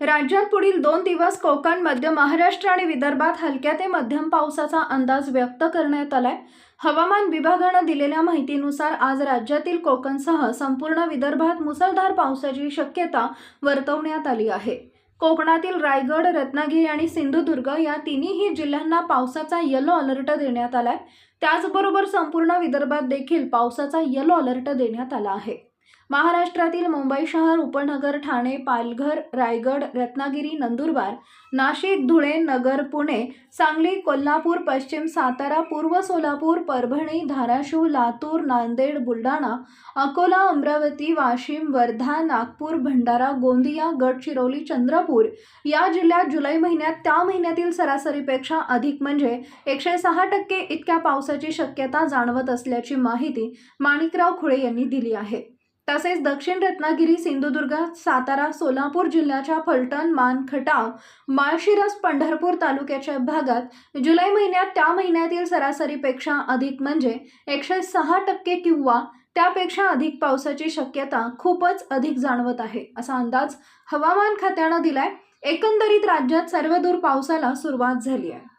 राज्यात पुढील दोन दिवस कोकण मध्य महाराष्ट्र आणि विदर्भात हलक्या ते मध्यम पावसाचा अंदाज व्यक्त करण्यात आलाय. हवामान विभागानं दिलेल्या माहितीनुसार आज राज्यातील कोकणसह संपूर्ण विदर्भात मुसळधार पावसाची शक्यता वर्तवण्यात आली आहे. कोकणातील रायगड रत्नागिरी आणि सिंधुदुर्ग या तिन्ही जिल्ह्यांना पावसाचा येलो अलर्ट देण्यात आलाय. त्याचबरोबर संपूर्ण विदर्भात देखील पावसाचा येलो अलर्ट देण्यात आला आहे. महाराष्ट्रातील मुंबई शहर उपनगर ठाणे पालघर रायगड रत्नागिरी नंदुरबार नाशिक धुळे नगर पुणे सांगली कोल्हापूर पश्चिम सातारा पूर्व सोलापूर परभणी धाराशिव लातूर नांदेड बुलढाणा अकोला अमरावती वाशिम वर्धा नागपूर भंडारा गोंदिया गडचिरोली चंद्रपूर या जिल्ह्यात जुलै महिन्यात त्या महिन्यातील सरासरीपेक्षा अधिक म्हणजे एकशे सहा टक्के इतक्या पावसाची शक्यता जाणवत असल्याची माहिती माणिकराव खुळे यांनी दिली आहे. तसेच दक्षिण रत्नागिरी सिंधुदुर्ग सातारा सोलापूर जिल्ह्याच्या फलटण मान खटाव माळशिरस पंढरपूर तालुक्याच्या भागात जुलै महिन्यात त्या महिन्यातील सरासरीपेक्षा अधिक म्हणजे एकशे सहा टक्के किंवा त्यापेक्षा अधिक पावसाची शक्यता खूपच अधिक जाणवत आहे असा अंदाज हवामान खात्यानं दिलाय. एकंदरीत राज्यात सर्वदूर पावसाला सुरुवात झाली आहे.